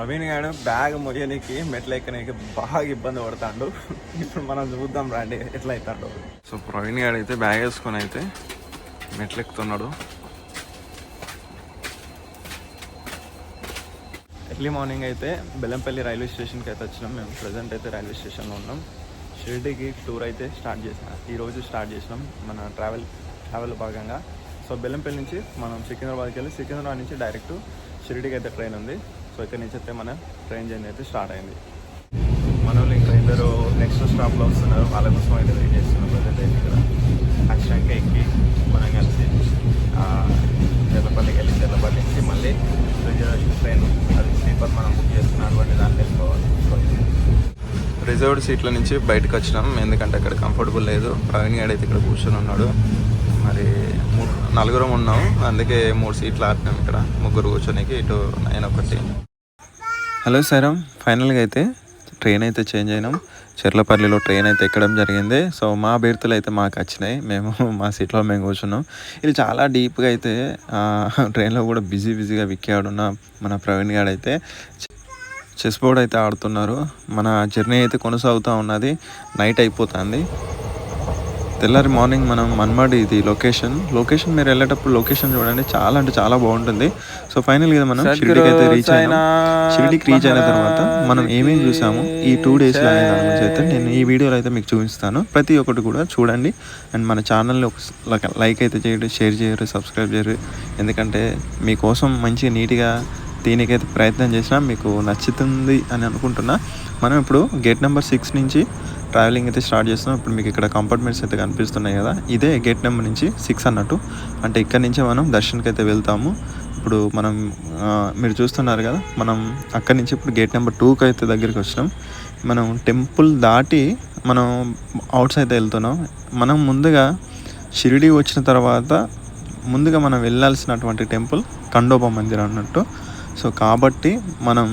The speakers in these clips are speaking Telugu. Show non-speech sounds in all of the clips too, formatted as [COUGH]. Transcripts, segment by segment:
ప్రవీణ్ గారు బ్యాగ్ మొయ్యనికి మెట్లు ఎక్కడానికి బాగా ఇబ్బంది పడతాడు. ఇప్పుడు మనం చూద్దాం రండి ఎట్లా అవుతాడు సో ప్రవీణ్ గారు అయితే బ్యాగ్ వేసుకొని అయితే మెట్లు ఎక్కుతున్నాడు. ఎర్లీ మార్నింగ్ అయితే బెల్లంపల్లి రైల్వే స్టేషన్కి అయితే వచ్చినాం. మేము ప్రజెంట్ అయితే రైల్వే స్టేషన్లో ఉన్నాం. షిరిడీకి టూర్ అయితే స్టార్ట్ చేసిన ఈరోజు స్టార్ట్ చేసినాం మన ట్రావెల్ ట్రావెల్ భాగంగా. సో బెల్లంపల్లి నుంచి మనం సికింద్రాబాద్కి వెళ్ళి సికింద్రాబాద్ నుంచి డైరెక్ట్ షిరిడీకి అయితే ట్రైన్ ఉంది. సో ఇక్కడ నుంచి అయితే మన ట్రైన్ జర్నీ అయితే స్టార్ట్ అయింది. మన వాళ్ళు ఇంకా ఇద్దరు నెక్స్ట్ స్టాప్లో వస్తున్నారు. వాళ్ళ కోసం అయితే వెయిట్ చేస్తున్నాం. ప్రజెంట్ అయితే ఇక్కడ అక్షంక ఎక్కి మనం కలిసి ఆ, చెర్లపల్లికి వెళ్ళి చెర్లపల్లి నుంచి మళ్ళీ రిజర్వేషన్ ట్రైన్ అది స్లీపర్ మనం బుక్ చేసుకున్నటువంటి దాన్ని వెళ్ళిపోవాలి రిజర్వ్డ్ సీట్ల నుంచి బయటకు వచ్చినాం. ఎందుకంటే అక్కడ కంఫర్టబుల్ లేదు. ప్రవీణ్ గారు అయితే ఇక్కడ కూర్చొని ఉన్నాడు. మరి మూడు నలుగురం ఉన్నాం. అందుకే మూడు సీట్లు ఆపినాం ఇక్కడ. ముగ్గురు కూర్చొనికి ఇటు నేను ఒకటి. హలో సరం ఫైనల్గా అయితే ట్రైన్ అయితే చేంజ్ అయినాం. చెర్లపల్లిలో ట్రైన్ అయితే ఎక్కడం జరిగింది. సో మా బెర్తులు అయితే మాకు వచ్చినాయి. మేము మా సీట్లో మేము కూర్చున్నాం. ఇది చాలా డీప్గా అయితే ట్రైన్లో కూడా బిజీ బిజీగా విక్కాడున్న మన ప్రవీణ్ గారు అయితే చెస్ బోర్డ్ అయితే ఆడుతున్నారు. మన జర్నీ అయితే కొనసాగుతూ ఉన్నది. నైట్ అయిపోతుంది. తెల్లారి మార్నింగ్ మనం మన్మాడ్ ఇది లొకేషన్. లొకేషన్ మీరు వెళ్ళేటప్పుడు లొకేషన్ చూడండి. చాలా అంటే చాలా బాగుంటుంది. సో ఫైనల్గా మనం షిరిడికి అయితే రీచ్ అయినా. షిరిడికి రీచ్ అయిన తర్వాత మనం ఏమేమి చూసాము? ఈ టూ డేస్లో అనే దాని గురించి అయితే నేను ఈ వీడియోలో అయితే మీకు చూపిస్తాను. ప్రతి ఒక్కటి కూడా చూడండి. అండ్ మన ఛానల్ని ఒక లైక్ అయితే చేయండి షేర్ చేయరు సబ్స్క్రైబ్ చేయరు. ఎందుకంటే మీకోసం మంచిగా నీట్గా దీనికైతే ప్రయత్నం చేసినా మీకు నచ్చుతుంది అని అనుకుంటున్నా. మనం ఇప్పుడు గేట్ నెంబర్ సిక్స్ నుంచి ట్రావెలింగ్ అయితే స్టార్ట్ చేస్తున్నాం. ఇప్పుడు మీకు ఇక్కడ కంపార్ట్మెంట్స్ అయితే కనిపిస్తున్నాయి కదా. ఇదే గేట్ నెంబర్ నుంచి సిక్స్ అన్నట్టు. అంటే ఇక్కడ నుంచే మనం దర్శన్కి అయితే వెళ్తాము. ఇప్పుడు మనం మీరు చూస్తున్నారు కదా మనం అక్కడి నుంచి ఇప్పుడు గేట్ నెంబర్ టూకి అయితే దగ్గరికి వచ్చినాం మనం టెంపుల్ దాటి మనం అవుట్ సైడ్ వెళ్తున్నాం. మనం ముందుగా షిరిడి వచ్చిన తర్వాత ముందుగా మనం వెళ్ళాల్సినటువంటి టెంపుల్ కండోబ మందిరం అన్నట్టు. సో కాబట్టి మనం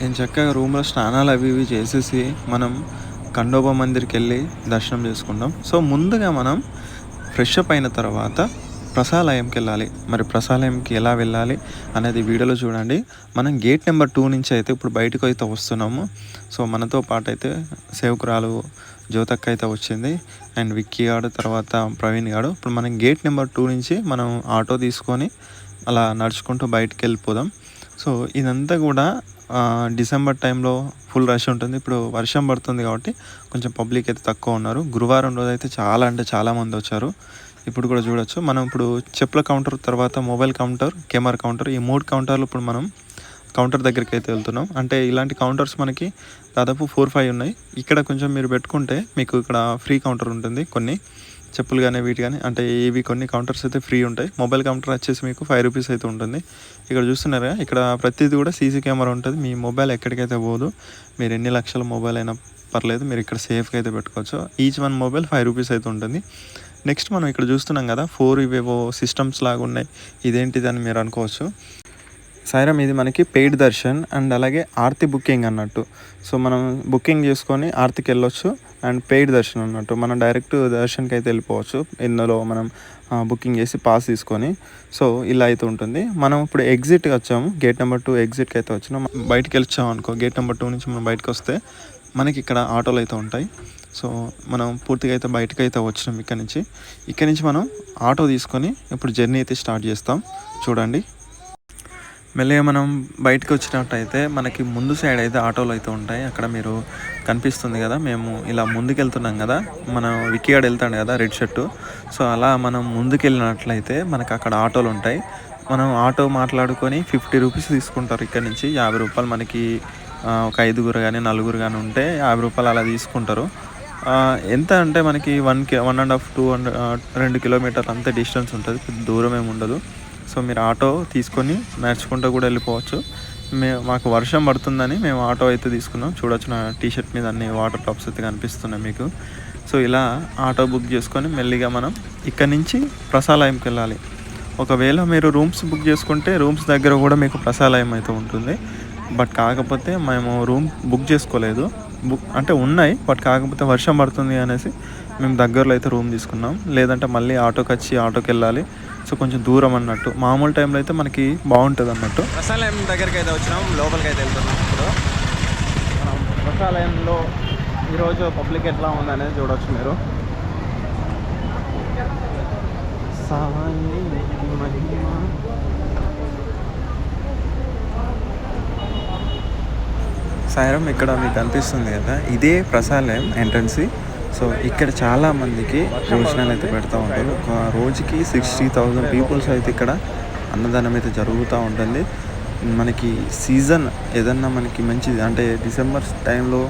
నేను చక్కగా రూమ్లో స్నానాలు అవి ఇవి చేసేసి మనం ఖండోబా మందిర్కి వెళ్ళి దర్శనం చేసుకుంటాం సో ముందుగా మనం ఫ్రెష్ అప్ అయిన తర్వాత ప్రసాలయంకి వెళ్ళాలి. మరి ప్రసాలయంకి ఎలా వెళ్ళాలి అనేది వీడియోలో చూడండి. మనం గేట్ నెంబర్ టూ నుంచి అయితే ఇప్పుడు బయటకు అయితే వస్తున్నాము. సో మనతో పాటు అయితే సేవకురాలు జ్యోతక్క అయితే వచ్చింది. అండ్ విక్కీ గాడు తర్వాత ప్రవీణ్ గాడు ఇప్పుడు మనం గేట్ నెంబర్ టూ నుంచి మనం ఆటో తీసుకొని అలా నడుచుకుంటూ బయటికి వెళ్ళిపోదాం. సో ఇదంతా కూడా డిసెంబర్ టైంలో ఫుల్ రష్ ఉంటుంది. ఇప్పుడు వర్షం పడుతుంది కాబట్టి కొంచెం పబ్లిక్ అయితే తక్కువ ఉన్నారు. గురువారం రోజు అయితే చాలా అంటే చాలా మంది వచ్చారు. ఇప్పుడు కూడా చూడొచ్చు. మనం ఇప్పుడు చెప్పుల కౌంటర్ తర్వాత మొబైల్ కౌంటర్ కెమెరా కౌంటర్ ఈ మూడు కౌంటర్లు ఇప్పుడు మనం కౌంటర్ దగ్గరికి అయితే వెళ్తున్నాం. అంటే ఇలాంటి కౌంటర్స్ మనకి దాదాపు ఫోర్ ఫైవ్ ఉన్నాయి. ఇక్కడ కొంచెం మీరు పెట్టుకుంటే మీకు ఇక్కడ ఫ్రీ కౌంటర్ ఉంటుంది కొన్ని. చెప్పులు కానీ వీటి కానీ అంటే ఇవి కొన్ని కౌంటర్స్ అయితే ఫ్రీ ఉంటాయి. మొబైల్ కౌంటర్ వచ్చేసి మీకు ఫైవ్ రూపీస్ అయితే ఉంటుంది. ఇక్కడ చూస్తున్నారా ఇక్కడ ప్రతిదీ కూడా సీసీ కెమెరా ఉంటుంది. మీ మొబైల్ ఎక్కడికైతే పోదు మీరు ఎన్ని లక్షల మొబైల్ అయినా పర్లేదు మీరు ఇక్కడ సేఫ్గా అయితే పెట్టుకోవచ్చు. Each one mobile five rupees అయితే ఉంటుంది. నెక్స్ట్ మనం ఇక్కడ చూస్తున్నాం కదా ఫోర్ ఇవేవో సిస్టమ్స్ లాగా ఉన్నాయి. ఇదేంటిది అని మీరు అనుకోవచ్చు. సైరం ఇది మనకి పెయిడ్ దర్శన్ అండ్ అలాగే ఆర్తి బుకింగ్ అన్నట్టు. సో మనం బుకింగ్ చేసుకొని ఆర్తికి వెళ్ళొచ్చు అండ్ పెయిడ్ దర్శన్ అన్నట్టు. మనం డైరెక్ట్ దర్శన్కి అయితే వెళ్ళిపోవచ్చు. ఇందులో మనం బుకింగ్ చేసి పాస్ తీసుకొని. సో ఇలా అయితే ఉంటుంది. మనం ఇప్పుడు ఎగ్జిట్కి వచ్చాము. గేట్ నెంబర్ టూ ఎగ్జిట్కి అయితే వచ్చినాం. బయటికి వెళ్ళాము అనుకో గేట్ నెంబర్ టూ నుంచి మనం బయటకు వస్తే మనకి ఇక్కడ ఆటోలు అయితే ఉంటాయి. సో మనం పూర్తిగా అయితే బయటకు అయితే వచ్చినాం ఇక్కడ నుంచి. ఇక్కడ నుంచి మనం ఆటో తీసుకొని ఇప్పుడు జర్నీ అయితే స్టార్ట్ చేస్తాం. చూడండి. మెల్లగా మనం బయటకు వచ్చినట్టయితే మనకి ముందు సైడ్ అయితే ఆటోలు అయితే ఉంటాయి. అక్కడ మీరు కనిపిస్తుంది కదా మేము ఇలా ముందుకు వెళ్తున్నాం కదా. మనం విక్కీగాడు వెళ్తాడు కదా రెడ్ షర్టు. సో అలా మనం ముందుకు వెళ్ళినట్లయితే మనకు అక్కడ ఆటోలు ఉంటాయి. మనం ఆటో మాట్లాడుకొని ఫిఫ్టీ రూపీస్ తీసుకుంటారు ఇక్కడ నుంచి. యాభై రూపాయలు మనకి ఒక ఐదుగురు కానీ నలుగురు కానీ ఉంటే యాభై రూపాయలు అలా తీసుకుంటారు. ఎంత అంటే మనకి వన్కి one and half two hundred రెండు కిలోమీటర్లు అంతే డిస్టెన్స్ ఉంటుంది. దూరం ఏమి ఉండదు. సో మీరు ఆటో తీసుకొని నడుచుకుంటూ కూడా వెళ్ళిపోవచ్చు. మే మాకు వర్షం పడుతుందని మేము ఆటో అయితే తీసుకున్నాం. చూడొచ్చు నా టీషర్ట్ మీద అన్ని వాటర్ డ్రాప్స్ అయితే కనిపిస్తున్నాయి మీకు. సో ఇలా ఆటో బుక్ చేసుకొని మెల్లిగా మనం ఇక్కడ నుంచి ప్రసాలయంకి వెళ్ళాలి. ఒకవేళ మీరు రూమ్స్ బుక్ చేసుకుంటే రూమ్స్ దగ్గర కూడా మీకు ప్రసాలయం అయితే ఉంటుంది. బట్ కాకపోతే మేము రూమ్ బుక్ చేసుకోలేదు. బుక్ అంటే ఉన్నాయి బట్ కాకపోతే వర్షం పడుతుంది అనేసి మేము దగ్గరలో అయితే రూమ్ తీసుకున్నాం. లేదంటే మళ్ళీ ఆటోకి వచ్చి ఆటోకి వెళ్ళాలి. సో కొంచెం దూరం అన్నట్టు. మామూలు టైంలో అయితే మనకి బాగుంటుంది అన్నట్టు. రసాలయం దగ్గరికి అయితే వచ్చినాం లోపలికి అయితే వెళ్తున్నాం ఇప్పుడు. మనం ఈరోజు పబ్లిక్ ఎట్లా ఉందనేది చూడవచ్చు మీరు. సాయి మహిమ. సాయిరం ఇక్కడ మీకు కనిపిస్తుంది కదా. ఇదే ప్రసాలయం ఎంట్రన్సీ. సో ఇక్కడ చాలా మందికి భోజనాలు అయితే పెడతా ఉంటారు. ఒక రోజుకి సిక్స్టీ థౌజండ్ పీపుల్స్ అయితే ఇక్కడ అన్నదానం అయితే జరుగుతూ ఉంటుంది. మనకి సీజన్ ఏదన్నా మనకి మంచిది. అంటే డిసెంబర్ టైంలో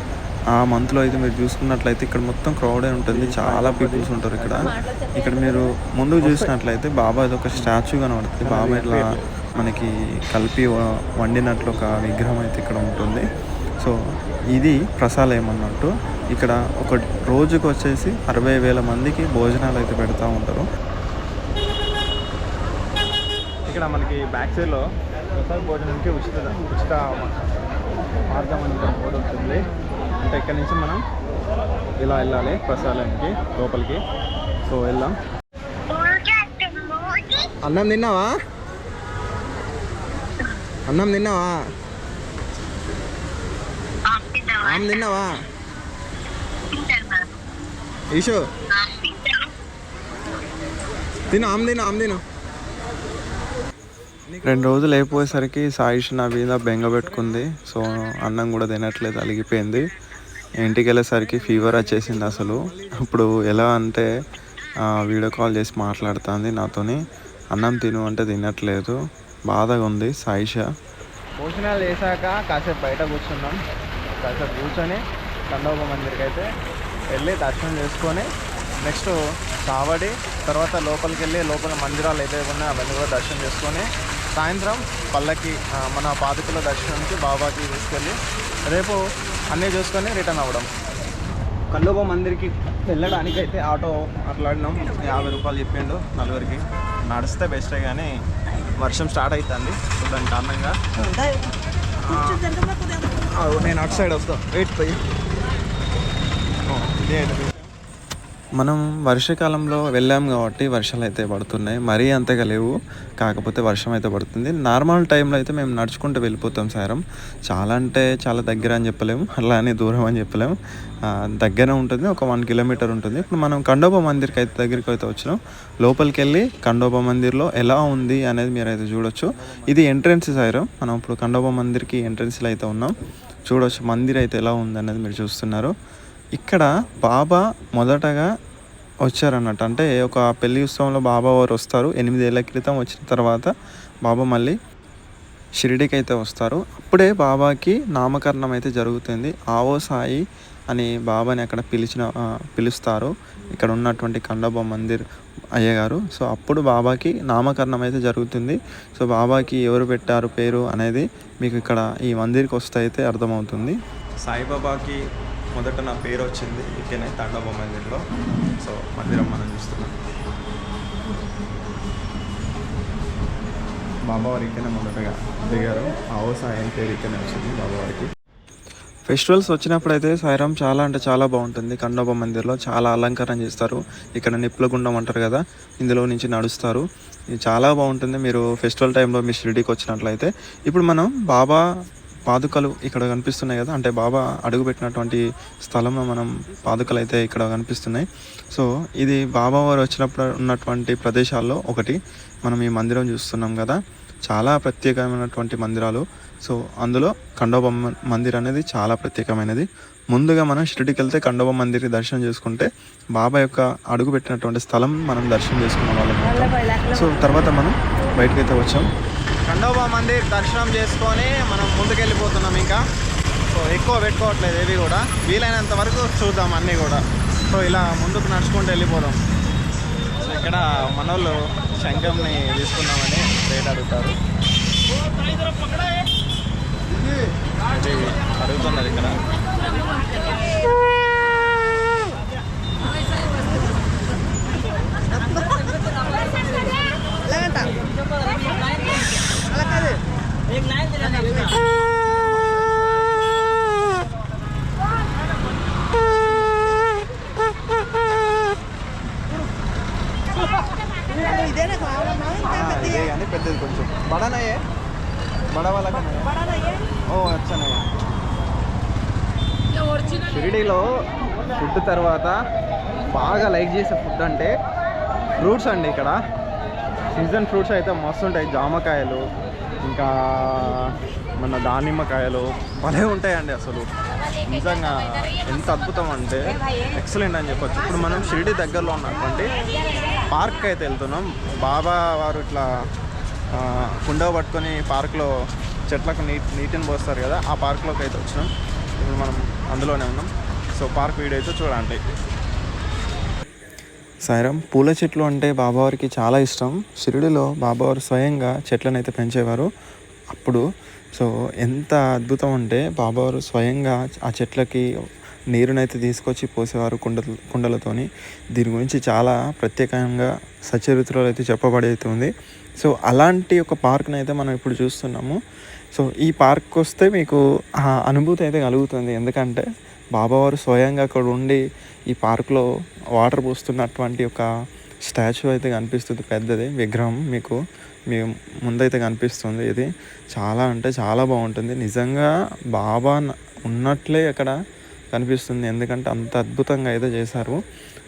ఆ మంత్లో అయితే మీరు చూసుకున్నట్లయితే ఇక్కడ మొత్తం క్రౌడే ఉంటుంది. చాలా పీపుల్స్ ఉంటారు ఇక్కడ. ఇక్కడ మీరు ముందు చూసినట్లయితే బాబాయ్ ఇది ఒక స్టాచ్యూ కనబడుతుంది. బాబా ఇట్లా మనకి కలిపి వండినట్లు ఒక విగ్రహం అయితే ఇక్కడ ఉంటుంది. సో ఇది ప్రసాలయం అన్నట్టు. ఇక్కడ ఒక రోజుకు వచ్చేసి అరవై వేల మందికి భోజనాలు అయితే పెడతా ఉంటారు. ఇక్కడ మనకి బ్యాక్ సైడ్లో ప్రసాద భోజనానికి ఉచిత ఉచిత మార్గం అని బోర్డు ఉంటుంది. అంటే ఇక్కడ నుంచి మనం ఇలా వెళ్ళాలి ప్రసాదానికి లోపలికి. సో వెళ్దాం. అన్నం తిన్నావా? అన్నం తిన్నావా? ఆమె తిన్నావా? ఈషో. తిను ఆమె తిను ఆమె తిను. రెండు రోజులు అయిపోయేసరికి సాయిష్ నా మీద బెంగ పెట్టుకుంది. సో అన్నం కూడా తినట్లేదు అలిగిపోయింది. ఇంటికి వెళ్ళేసరికి ఫీవర్ వచ్చేసింది అసలు. ఇప్పుడు ఎలా అంటే ఆ, వీడియో కాల్ చేసి మాట్లాడుతుంది నాతోని. అన్నం తిను అంటే తినట్లేదు. బాధగా ఉంది సాయిష. భోజనాలు వేసాక కాసేపు బయట కూర్చున్నాం. కాసేపు కూర్చొని కండోబ మందిరికి అయితే వెళ్ళి దర్శనం చేసుకొని నెక్స్ట్ కావడి తర్వాత లోపలికి వెళ్ళి లోపల మందిరాలు ఏదైతే ఉన్నాయో అవన్నీ కూడా దర్శనం చేసుకొని సాయంత్రం పల్లకి మన పాదుకుల దర్శనానికి బాబాకి తీసుకెళ్ళి రేపు అన్నీ చూసుకొని రిటర్న్ అవ్వడం. కల్లోబ మందిర్కి వెళ్ళడానికి అయితే ఆటో మాట్లాడినాం. యాభై రూపాయలు చెప్పిండు నలుగురికి. నడిస్తే బెస్టే కానీ వర్షం స్టార్ట్ అవుతుంది దాని కారణంగా. నేను అటు సైడ్ వస్తా. వెయిట్ పోయి మనం వర్షాకాలంలో వెళ్ళాం కాబట్టి వర్షాలు అయితే పడుతున్నాయి. మరీ అంతగా లేవు. కాకపోతే వర్షం అయితే పడుతుంది. నార్మల్ టైంలో అయితే మేము నడుచుకుంటూ వెళ్ళిపోతాం సారం. చాలా అంటే చాలా దగ్గర అని చెప్పలేము. అలానే దూరం అని చెప్పలేము. దగ్గర ఉంటుంది. ఒక వన్ కిలోమీటర్ ఉంటుంది. ఇప్పుడు మనం కండోబా మందిర్కి అయితే దగ్గరికి అయితే వచ్చినాం. లోపలికి వెళ్ళి కండోబా మందిర్లో ఎలా ఉంది అనేది మీరు అయితే చూడొచ్చు. ఇది ఎంట్రన్స్ సాయిరం మనం ఇప్పుడు కండోబా మందిర్కి ఎంట్రన్స్లో అయితే ఉన్నాం. చూడవచ్చు మందిర్ అయితే ఎలా ఉందనేది మీరు చూస్తున్నారు. ఇక్కడ బాబా మొదటగా వచ్చారన్నట్టు. అంటే ఒక పెళ్ళి ఉత్సవంలో బాబా వారు వస్తారు. ఎనిమిదేళ్ళ క్రితం వచ్చిన తర్వాత బాబా మళ్ళీ షిరిడికి అయితే వస్తారు. అప్పుడే బాబాకి నామకరణం అయితే జరుగుతుంది. ఆవో సాయి అని బాబాని అక్కడ పిలిచిన పిలుస్తారు. ఇక్కడ ఉన్నటువంటి కండబ మందిర్ అయ్యగారు. సో అప్పుడు బాబాకి నామకరణం అయితే జరుగుతుంది. సో బాబాకి ఎవరు పెట్టారు పేరు అనేది మీకు ఇక్కడ ఈ మందిర్కి వస్తే అయితే అర్థమవుతుంది. సాయిబాబాకి మొదట నా పేరు వచ్చింది ఇక్కడనే తండబ మందిర్లో. సో మందిరం మనం చూస్తున్నాం. బాబావారి ఇక్కడనే మొదటగా దిగారు. ఆవో సాయి పేరు ఇక్కడనే వచ్చింది బాబావారికి. ఫెస్టివల్స్ వచ్చినప్పుడు అయితే సాయిరామ్ చాలా అంటే చాలా బాగుంటుంది. కన్నోబ మందిర్లో చాలా అలంకరణ చేస్తారు. ఇక్కడ నిప్పుల గుండం అంటారు కదా ఇందులో నుంచి నడుస్తారు. ఇది చాలా బాగుంటుంది. మీరు ఫెస్టివల్ టైంలో మీ షిరిడీకి వచ్చినట్లయితే. ఇప్పుడు మనం బాబా పాదుకలు ఇక్కడ కనిపిస్తున్నాయి కదా అంటే బాబా అడుగుపెట్టినటువంటి స్థలంలో మనం పాదుకలు అయితే ఇక్కడ కనిపిస్తున్నాయి. సో ఇది బాబా వారు వచ్చినప్పుడు ఉన్నటువంటి ప్రదేశాల్లో ఒకటి. మనం ఈ మందిరం చూస్తున్నాం కదా. చాలా ప్రత్యేకమైనటువంటి మందిరాలు. సో అందులో ఖండోబ మందిర్ అనేది చాలా ప్రత్యేకమైనది. ముందుగా మనం షిరిడికి వెళ్తే ఖండోబ మందిర్ దర్శనం చేసుకుంటే బాబా యొక్క అడుగు పెట్టినటువంటి స్థలం మనం దర్శనం చేసుకున్న వాళ్ళం సో తర్వాత మనం బయటకు అయితే వచ్చాం. ఖండోబా మందిర్ దర్శనం చేసుకొని మనం ముందుకెళ్ళిపోతున్నాం ఇంకా. సో ఎక్కువ పెట్టుకోవట్లేదు ఏవి కూడా. వీలైనంత వరకు చూద్దాం అన్నీ కూడా. సో ఇలా ముందుకు నడుచుకుంటూ వెళ్ళిపోదాం. ఇక్కడ మనోళ్ళు శంఖంని తీసుకున్నామని రేట్ అడుగుతారు. అడుగుతున్నారు ఇక్కడ కావాలన్నా ఇంకా ఆ, పెద్దవి? ఇదే కానీ పెద్దది కొంచెం. బడనయే బడ వాళ్ళకి? ఓ వచ్చానయ్య షిరిడీలో ఫుడ్ తర్వాత బాగా లైక్ చేసే ఫుడ్ అంటే ఫ్రూట్స్ అండి ఇక్కడ. సీజన్ ఫ్రూట్స్ అయితే మస్తు ఉంటాయి. జామకాయలు ఇంకా మన దానిమ్మకాయలు భలే ఉంటాయండి అసలు. నిజంగా ఎంత అద్భుతం అంటే ఎక్సలెంట్ అని చెప్పొచ్చు. ఇప్పుడు మనం షిరిడి దగ్గరలో ఉన్నటువంటి పార్క్ అయితే వెళ్తున్నాం. బాబా వారు ఇట్లా కుండ పట్టుకొని పార్క్లో చెట్లకు నీట్ నీటిని పోస్తారు కదా ఆ పార్క్లోకి అయితే వచ్చినాం. ఇప్పుడు మనం అందులోనే ఉన్నాం. సో పార్క్ వీడియో అయితే చూడండి. సాయిరామ్ పూల చెట్లు అంటే బాబావారికి చాలా ఇష్టం. షిరిడిలో బాబావారు స్వయంగా చెట్లను అయితే పెంచేవారు అప్పుడు. సో ఎంత అద్భుతం అంటే బాబావారు స్వయంగా ఆ చెట్లకి నీరునైతే తీసుకొచ్చి పోసేవారు కుండ కుండలతోని. దీని గురించి చాలా ప్రత్యేకంగా సచరిత్రలో అయితే చెప్పబడి ఉంది. సో అలాంటి ఒక పార్క్ని అయితే మనం ఇప్పుడు చూస్తున్నాము. సో ఈ పార్క్ వస్తే మీకు ఆ అనుభూతి అయితే కలుగుతుంది. ఎందుకంటే బాబావారు స్వయంగా అక్కడ ఉండి ఈ పార్క్లో వాటర్ పోస్తున్నటువంటి ఒక స్టాచ్యూ అయితే కనిపిస్తుంది. పెద్దది విగ్రహం మీకు మీ ముందైతే కనిపిస్తుంది ఇది. చాలా అంటే చాలా బాగుంటుంది. నిజంగా బాబా ఉన్నట్లే అక్కడ కనిపిస్తుంది. ఎందుకంటే అంత అద్భుతంగా అయితే చేశారు.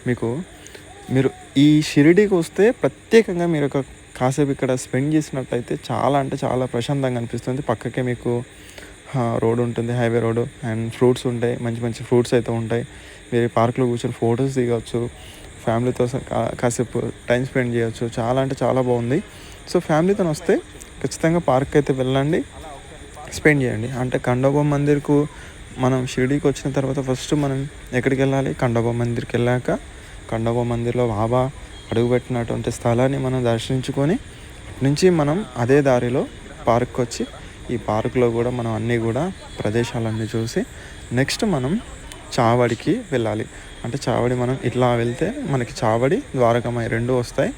మీకు మీరు ఈ షిరిడీకి వస్తే ప్రత్యేకంగా మీరు ఒక కాసేపు ఇక్కడ స్పెండ్ చేసినట్టయితే చాలా అంటే చాలా ప్రశాంతంగా అనిపిస్తుంది. పక్కకే మీకు రోడ్ ఉంటుంది హైవే రోడ్ అండ్ ఫ్రూట్స్ ఉంటాయి. మంచి మంచి ఫ్రూట్స్ అయితే ఉంటాయి. మీరు పార్క్లో కూర్చొని ఫొటోస్ దిగవచ్చు ఫ్యామిలీతో కాసేపు టైం స్పెండ్ చేయొచ్చు. చాలా అంటే చాలా బాగుంది. సో ఫ్యామిలీతో వస్తే ఖచ్చితంగా పార్క్ అయితే వెళ్ళండి. స్పెండ్ చేయండి. అంటే ఖండోబా మందిర్కు మనం షిరిడీకి వచ్చిన తర్వాత ఫస్ట్ మనం ఎక్కడికి వెళ్ళాలి? ఖండోబా మందిర్కి వెళ్ళాక ఖండోబా మందిర్లో బాబా అడుగుపెట్టినటువంటి స్థలాన్ని మనం దర్శించుకొని నుంచి మనం అదే దారిలో పార్క్ వచ్చి ఈ పార్క్లో కూడా మనం అన్నీ కూడా ప్రదేశాలన్నీ చూసి నెక్స్ట్ మనం చావడికి వెళ్ళాలి. అంటే చావడి మనం ఇట్లా వెళ్తే మనకి చావడి ద్వారకమై రెండు వస్తాయి.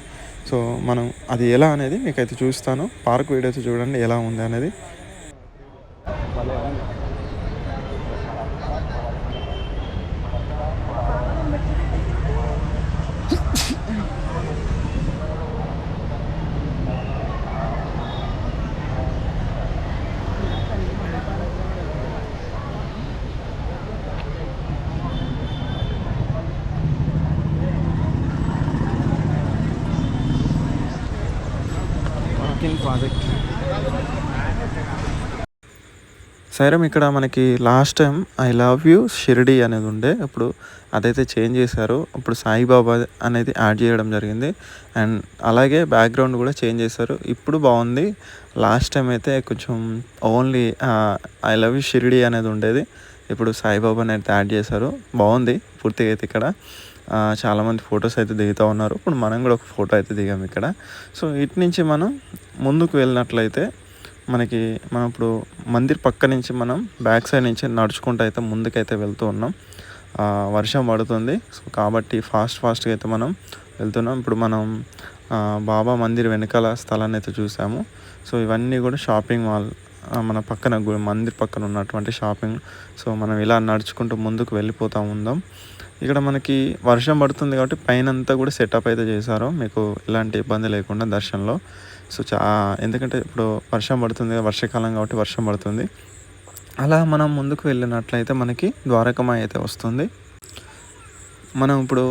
సో మనం అది ఎలా అనేది మీకైతే చూస్తాను. పార్క్ వీడియో చూడండి ఎలా ఉంది అనేది సైరం ఇక్కడ మనకి last time I love you Shirdi అనేది ఉండే. ఇప్పుడు అదైతే చేంజ్ చేశారు. ఇప్పుడు సాయిబాబా అనేది యాడ్ చేయడం జరిగింది. అండ్ అలాగే బ్యాక్గ్రౌండ్ కూడా చేంజ్ చేశారు. ఇప్పుడు బాగుంది. లాస్ట్ టైం అయితే కొంచెం only I love you Shirdi అనేది ఉండేది. ఇప్పుడు సాయిబాబా అనేది యాడ్ చేశారు. బాగుంది. పూర్తిగా అయితే ఇక్కడ చాలామంది ఫొటోస్ అయితే దిగుతూ ఉన్నారు. ఇప్పుడు మనం కూడా ఒక ఫోటో అయితే దిగాం ఇక్కడ. సో ఇటు నుంచి మనం ముందుకు వెళ్ళినట్లయితే మనకి మనం ఇప్పుడు మందిర్ పక్క నుంచి మనం బ్యాక్ సైడ్ నుంచి నడుచుకుంటూ అయితే ముందుకైతే వెళ్తూ ఉన్నాం. వర్షం పడుతుంది. సో కాబట్టి ఫాస్ట్ ఫాస్ట్గా అయితే మనం వెళ్తున్నాం. ఇప్పుడు మనం బాబా మందిర్ వెనకాల స్థలాన్ని అయితే చూసాము. సో ఇవన్నీ కూడా షాపింగ్ మాల్ మన పక్కన మందిర్ పక్కన ఉన్నటువంటి షాపింగ్. సో మనం ఇలా నడుచుకుంటూ ముందుకు వెళ్ళిపోతూ ఉందాం. ఇక్కడ మనకి వర్షం పడుతుంది కాబట్టి పైన అంతా కూడా సెటప్ అయితే చేశారు. మీకు ఎలాంటి ఇబ్బంది లేకుండా దర్శనంలో. సో చా ఎందుకంటే ఇప్పుడు వర్షం పడుతుంది వర్షాకాలం కాబట్టి వర్షం పడుతుంది. అలా మనం ముందుకు వెళ్ళినట్లయితే మనకి ద్వారకమాయ అయితే వస్తుంది. మనం ఇప్పుడు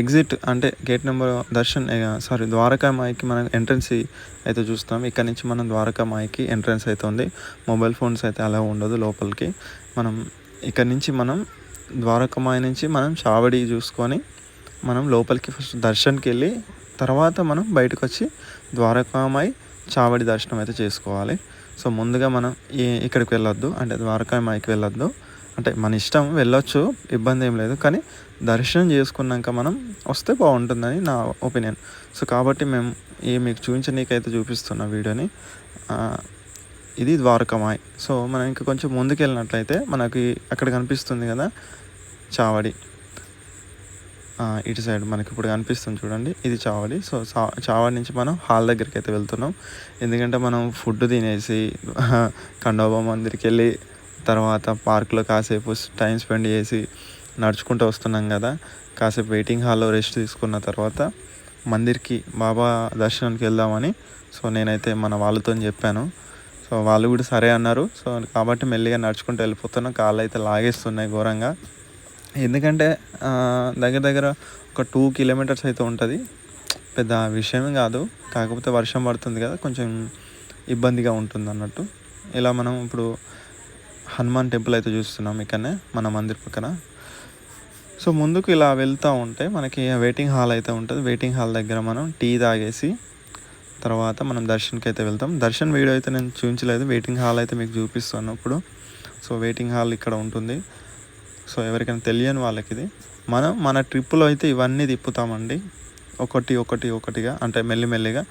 ఎగ్జిట్ అంటే గేట్ నెంబర్ దర్శన్ సారీ ద్వారకామాయికి మనం ఎంట్రన్స్ అయితే చూస్తాం. ఇక్కడ నుంచి మనం ద్వారకామాయికి ఎంట్రన్స్ అయితే ఉంది. మొబైల్ ఫోన్స్ అయితే అలా ఉండదు లోపలికి. మనం ఇక్కడ నుంచి మనం ద్వారకామాయి నుంచి మనం చావడి చూసుకొని మనం లోపలికి ఫస్ట్ దర్శన్కి వెళ్ళి తర్వాత మనం బయటకు వచ్చి ద్వారకామాయి చావడి దర్శనం అయితే చేసుకోవాలి. సో ముందుగా మనం ఈ ఇక్కడికి వెళ్ళొద్దు. అంటే ద్వారకామాయికి వెళ్ళొద్దు. అంటే మన ఇష్టం వెళ్ళొచ్చు ఇబ్బంది ఏం లేదు. కానీ దర్శనం చేసుకున్నాక మనం వస్తే బాగుంటుందని నా ఒపీనియన్. సో కాబట్టి మేము ఈ మీకు చూపించనీకైతే చూపిస్తున్న వీడియోని ఇది ద్వారకమాయ్ సో మనం ఇంకా కొంచెం ముందుకు వెళ్ళినట్లయితే మనకి అక్కడ కనిపిస్తుంది కదా చావడి. ఇటు సైడ్ మనకి ఇప్పుడు కనిపిస్తుంది చూడండి. ఇది చావడి సో చా- చావడి నుంచి మనం హాల్ దగ్గరికి అయితే వెళ్తున్నాం. ఎందుకంటే మనం ఫుడ్ తినేసి ఖండోబా మందిరికి వెళ్ళి తర్వాత పార్క్లో కాసేపు టైం స్పెండ్ చేసి నడుచుకుంటూ వస్తున్నాం కదా. కాసేపు వెయిటింగ్ హాల్లో రెస్ట్ తీసుకున్న తర్వాత మందిర్కి బాబా దర్శనానికి వెళ్దామని సో నేనైతే మన వాళ్ళతో చెప్పాను. సో వాళ్ళు కూడా సరే అన్నారు. సో కాబట్టి మెల్లిగా నడుచుకుంటూ వెళ్ళిపోతున్నాం. కాళ్ళు అయితే లాగేస్తున్నాయి ఘోరంగా. ఎందుకంటే దగ్గర దగ్గర ఒక టూ కిలోమీటర్స్ అయితే ఉంటుంది. పెద్ద విషయం కాదు. కాకపోతే వర్షం పడుతుంది కదా కొంచెం ఇబ్బందిగా ఉంటుంది అన్నట్టు ఇలా మనం ఇప్పుడు హనుమాన్ టెంపుల్ అయితే చూస్తున్నాం ఇక్కడనే మన మందిర్ పక్కన. సో ముందుకు ఇలా వెళ్తూ ఉంటే మనకి వెయిటింగ్ హాల్ అయితే ఉంటుంది. వెయిటింగ్ హాల్ దగ్గర మనం టీ తాగేసి తర్వాత మనం దర్శన్కి అయితే వెళ్తాం. దర్శన్ వీడియో అయితే నేను చూపించలేదు. వెయిటింగ్ హాల్ అయితే మీకు చూపిస్తాను ఇప్పుడు. సో వెయిటింగ్ హాల్ ఇక్కడ ఉంటుంది. సో ఎవరికైనా తెలియని వాళ్ళకి ఇది మనం మన ట్రిప్పులో అయితే ఇవన్నీ తిప్పుతామండి. ఒకటి ఒకటి ఒకటిగా అంటే మెల్లిమెల్లిగా.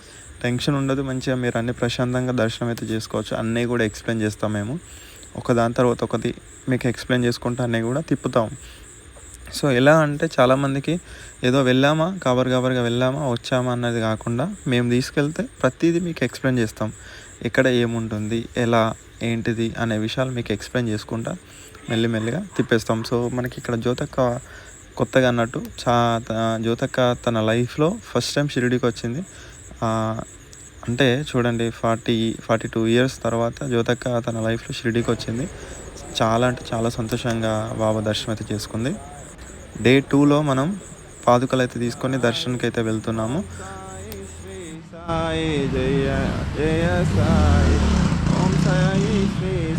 టెన్షన్ ఉండదు మంచిగా మీరు అన్ని ప్రశాంతంగా దర్శనం అయితే చేసుకోవచ్చు. అన్నీ కూడా ఎక్స్ప్లెయిన్ చేస్తాం మేము. ఒక దాని తర్వాత ఒకటి మీకు ఎక్స్ప్లెయిన్ చేసుకుంటూ అన్నీ కూడా తిప్పుతాం. సో ఎలా అంటే చాలామందికి ఏదో వెళ్ళామా కవర్ కవర్గా వెళ్ళామా వచ్చామా అన్నది కాకుండా మేము తీసుకెళ్తే ప్రతిదీ మీకు ఎక్స్ప్లెయిన్ చేస్తాం. ఎక్కడ ఏముంటుంది ఎలా ఏంటిది అనే విషయాలు మీకు ఎక్స్ప్లెయిన్ చేసుకుంటా మెల్లిమెల్లిగా తిప్పేస్తాం. సో మనకి ఇక్కడ జ్యోతక్క కొత్తగా అన్నట్టు చా జ్యోతక్క తన లైఫ్లో ఫస్ట్ టైం షిరిడీకి వచ్చింది. అంటే చూడండి ఫార్టీ ఫార్టీ టూ ఇయర్స్ తర్వాత జ్యోతక్క తన లైఫ్లో షిరిడీకి వచ్చింది. చాలా అంటే చాలా సంతోషంగా బాబా దర్శనం అయితే చేసుకుంది. డే టూలో మనం పాదుకలు అయితే తీసుకొని దర్శనంకి అయితే వెళ్తున్నాము. సాయి జయ జయ సాయి ఓం సాయి శ్రీ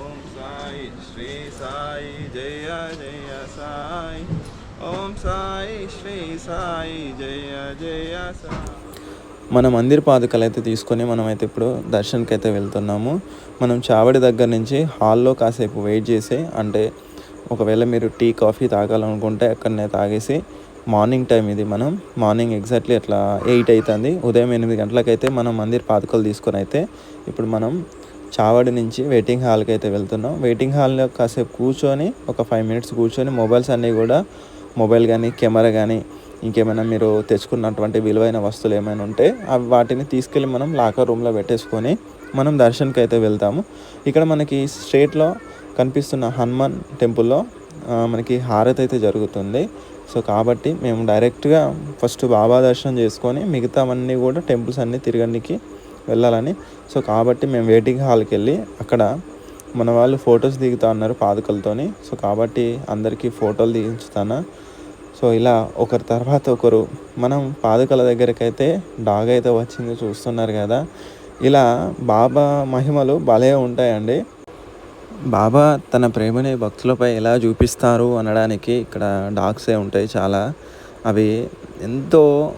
ఓం సాయి శ్రీ సాయి జయ జయ సాయి. ఓం సాయి శ్రీ సాయి జయ జయ సాయి. మన మందిర్ పాదుకలు అయితే తీసుకొని మనం అయితే ఇప్పుడు దర్శన్కి అయితే వెళ్తున్నాము. మనం చావడి దగ్గర నుంచి హాల్లో కాసేపు వెయిట్ చేసి అంటే ఒకవేళ మీరు టీ కాఫీ తాగాలనుకుంటే అక్కడనే తాగేసి మార్నింగ్ టైం ఇది మనం మార్నింగ్ ఎగ్జాక్ట్లీ అట్లా ఎయిట్ అవుతుంది. ఉదయం ఎనిమిది గంటలకైతే మనం మందిర్ పాదుకలు తీసుకొని అయితే ఇప్పుడు మనం చావడి నుంచి వెయిటింగ్ హాల్కి అయితే వెళ్తున్నాం. వెయిటింగ్ హాల్లో కాసేపు కూర్చొని ఒక ఫైవ్ మినిట్స్ కూర్చొని మొబైల్స్ అన్నీ కూడా మొబైల్ కానీ కెమెరా కానీ ఇంకేమైనా మీరు తెచ్చుకున్నటువంటి విలువైన వస్తువులు ఏమైనా ఉంటే అవి వాటిని తీసుకెళ్ళి మనం లాకర్ రూమ్లో పెట్టేసుకొని మనం దర్శన్కి అయితే వెళ్తాము. ఇక్కడ మనకి స్టేట్లో కనిపిస్తున్న హనుమాన్ టెంపుల్లో మనకి హారతి అయితే జరుగుతుంది. సో కాబట్టి మేము డైరెక్ట్గా ఫస్ట్ బాబా దర్శనం చేసుకొని మిగతావన్నీ కూడా టెంపుల్స్ అన్నీ తిరగడానికి వెళ్ళాలని. సో కాబట్టి మేము వెయిటింగ్ హాల్కి వెళ్ళి అక్కడ మన వాళ్ళు ఫొటోస్ దిగుతా ఉన్నారు పాదుకలతోని. సో కాబట్టి అందరికీ ఫోటోలు దిగించుతాను. సో ఇలా ఒకరి తర్వాత ఒకరు మనం పాదుకల దగ్గరికి అయితే డాగ్ అయితే వచ్చింది చూస్తున్నారు కదా. ఇలా బాబా మహిమలు భలే ఉంటాయండి. బాబా తన ప్రేమని భక్తులపై ఎలా చూపిస్తారు అనడానికి ఇక్కడ డాగ్సే ఉంటాయి చాలా. అవి ఎంతో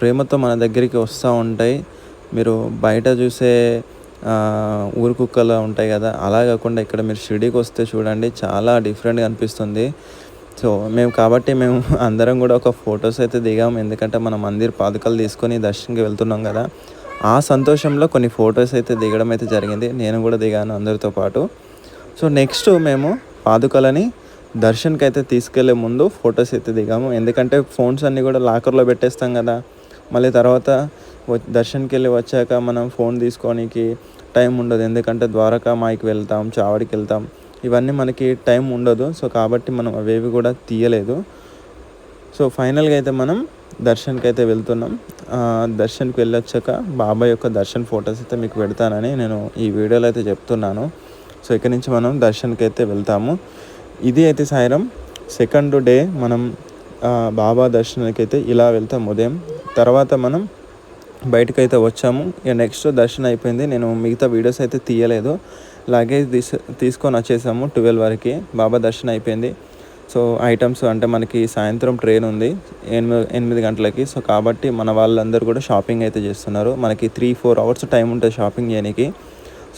ప్రేమతో మన దగ్గరికి వస్తూ ఉంటాయి. మీరు బయట చూసే ఊరు కుక్కలు ఉంటాయి కదా అలా కాకుండా ఇక్కడ మీరు షిరిడీకి వస్తే చూడండి చాలా డిఫరెంట్గా అనిపిస్తుంది. సో మేము కాబట్టి మేము [LAUGHS] అందరం కూడా ఒక ఫొటోస్ అయితే దిగాము ఎందుకంటే మన మందిర్ పాదుకలు తీసుకొని దర్శనంకి వెళ్తున్నాం కదా ఆ సంతోషంలో కొన్ని ఫొటోస్ అయితే దిగడం అయితే జరిగింది. నేను కూడా దిగాను అందరితో పాటు. సో నెక్స్ట్ మేము పాదుకలని దర్శన్కి అయితే తీసుకెళ్ళే ముందు ఫొటోస్ అయితే దిగాము. ఎందుకంటే ఫోన్స్ అన్నీ కూడా లాకర్లో పెట్టేస్తాం కదా మళ్ళీ తర్వాత దర్శన్కి వెళ్ళి వచ్చాక మనం ఫోన్ తీసుకోనికి టైం ఉండదు. ఎందుకంటే ద్వారకా మాయికి వెళ్తాం చావడికి వెళ్తాం. ఇవన్నీ మనకి టైం ఉండదు. సో కాబట్టి మనం అవేవి కూడా తీయలేదు. సో ఫైనల్గా అయితే మనం దర్శన్కి అయితే వెళ్తున్నాం దర్శన్కి వెళ్ళొచ్చాక బాబాయ్ యొక్క దర్శన్ ఫొటోస్ అయితే మీకు పెడతానని నేను ఈ వీడియోలో అయితే చెప్తున్నాను. సో ఇక్కడి నుంచి మనం దర్శన్కి అయితే వెళ్తాము. ఇది అయితే సాయంత్రం సెకండ్ డే మనం బాబా దర్శనానికి అయితే ఇలా వెళ్తాం ఉదయం. తర్వాత మనం బయటకు అయితే వచ్చాము. ఇక నెక్స్ట్ దర్శనం అయిపోయింది. నేను మిగతా వీడియోస్ అయితే తీయలేదు. లగేజ్ తీస్ తీసుకొని వచ్చేసాము ట్వెల్వ్ వరకు. బాబా దర్శనం అయిపోయింది. సో ఐటమ్స్ అంటే మనకి సాయంత్రం ట్రైన్ ఉంది. ఎనిమిది ఎనిమిది గంటలకి. సో కాబట్టి మన వాళ్ళందరూ కూడా షాపింగ్ అయితే చేస్తున్నారు. మనకి త్రీ ఫోర్ అవర్స్ టైం ఉంటుంది షాపింగ్ చేయడానికి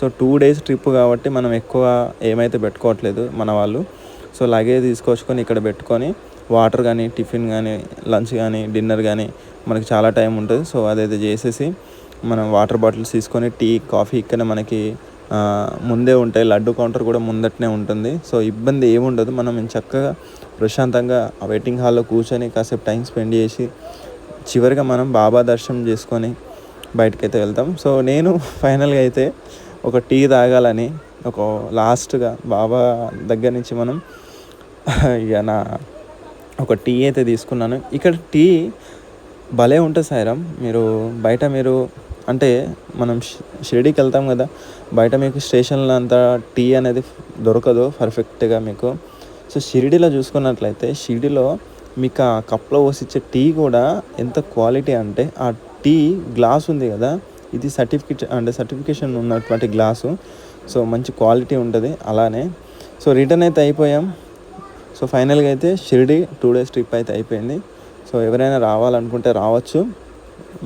సో టూ డేస్ ట్రిప్ కాబట్టి మనం ఎక్కువ ఏమైతే పెట్టుకోవట్లేదు మన వాళ్ళు. సో లగేజ్ తీసుకొచ్చుకొని ఇక్కడ పెట్టుకొని వాటర్ కానీ టిఫిన్ కానీ లంచ్ కానీ డిన్నర్ కానీ మనకి చాలా టైం ఉంటుంది. సో అదైతే చేసేసి మనం వాటర్ బాటిల్స్ తీసుకొని టీ కాఫీ ఇక్కడ మనకి ముందే ఉంటాయి. లడ్డు కౌంటర్ కూడా ముందటనే ఉంటుంది. సో ఇబ్బంది ఏముండదు. మనం చక్కగా ప్రశాంతంగా ఆ వెయిటింగ్ హాల్లో కూర్చొని కాసేపు టైం స్పెండ్ చేసి చివరిగా మనం బాబా దర్శనం చేసుకొని బయటకైతే వెళ్తాం. సో నేను ఫైనల్గా అయితే ఒక టీ తాగాలని ఒక లాస్ట్గా బాబా దగ్గర నుంచి మనం [LAUGHS] ఇక నా ఒక టీ అయితే తీసుకున్నాను. ఇక్కడ టీ భలే ఉంటుంది సాయిరామ్. మీరు బయట మీరు అంటే మనం షి- షిరిడీకి వెళ్తాం కదా బయట మీకు స్టేషన్లో అంత టీ అనేది దొరకదు పర్ఫెక్ట్గా మీకు. సో షిరిడీలో చూసుకున్నట్లయితే షిరిడీలో మీకు ఆ కప్లో పోసిచ్చే టీ కూడా ఎంత క్వాలిటీ అంటే ఆ టీ గ్లాస్ ఉంది కదా ఇది సర్టిఫికేట్ అంటే సర్టిఫికేషన్ ఉన్నటువంటి గ్లాసు. సో మంచి క్వాలిటీ ఉంటుంది అలానే. సో రిటర్న్ అయితే అయిపోయాం. సో ఫైనల్గా అయితే షిరిడి టూ డేస్ ట్రిప్ అయితే అయిపోయింది. సో ఎవరైనా రావాలనుకుంటే రావచ్చు.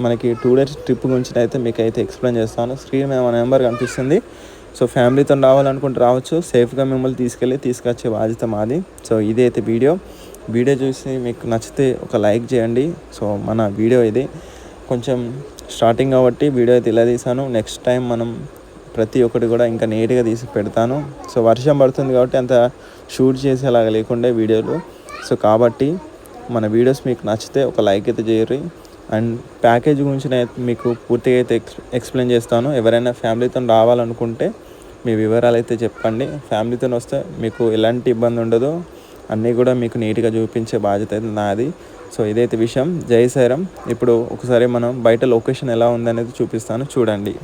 మనకి టూ డేస్ ట్రిప్ గురించి అయితే మీకు అయితే ఎక్స్ప్లెయిన్ చేస్తాను. స్క్రీన్ మీద మన నెంబర్ కనిపిస్తుంది. సో ఫ్యామిలీతో రావాలనుకుంటే రావచ్చు. సేఫ్గా మిమ్మల్ని తీసుకెళ్ళి తీసుకొచ్చే బాధ్యత మాది. సో ఇదే అయితే వీడియో. వీడియో చూసి మీకు నచ్చితే ఒక లైక్ చేయండి. సో మన వీడియో ఇది. కొంచెం స్టార్టింగ్ కాబట్టి వీడియో అయితే ఇలా తీసాను నెక్స్ట్ టైం మనం ప్రతి ఒక్కటి కూడా ఇంకా నీట్గా తీసి పెడతాను. సో వర్షం పడుతుంది కాబట్టి అంత షూట్ చేసేలాగా లేకుండే వీడియోలు. సో కాబట్టి మన వీడియోస్ మీకు నచ్చితే ఒక లైక్ అయితే చేయరు అండ్ ప్యాకేజ్ గురించి నేను మీకు పూర్తిగా అయితే ఎక్స్ ఎక్స్ప్లెయిన్ చేస్తాను. ఎవరైనా ఫ్యామిలీతో రావాలనుకుంటే మీ వివరాలు అయితే చెప్పండి. ఫ్యామిలీతో వస్తే మీకు ఎలాంటి ఇబ్బంది ఉండదు. అన్నీ కూడా మీకు నీట్గా చూపించే బాధ్యత అయితే నాది. సో ఇదైతే విషయం. జై సాయిరామ్. ఇప్పుడు ఒకసారి మనం బయట లొకేషన్ ఎలా ఉందనేది చూపిస్తాను. చూడండి.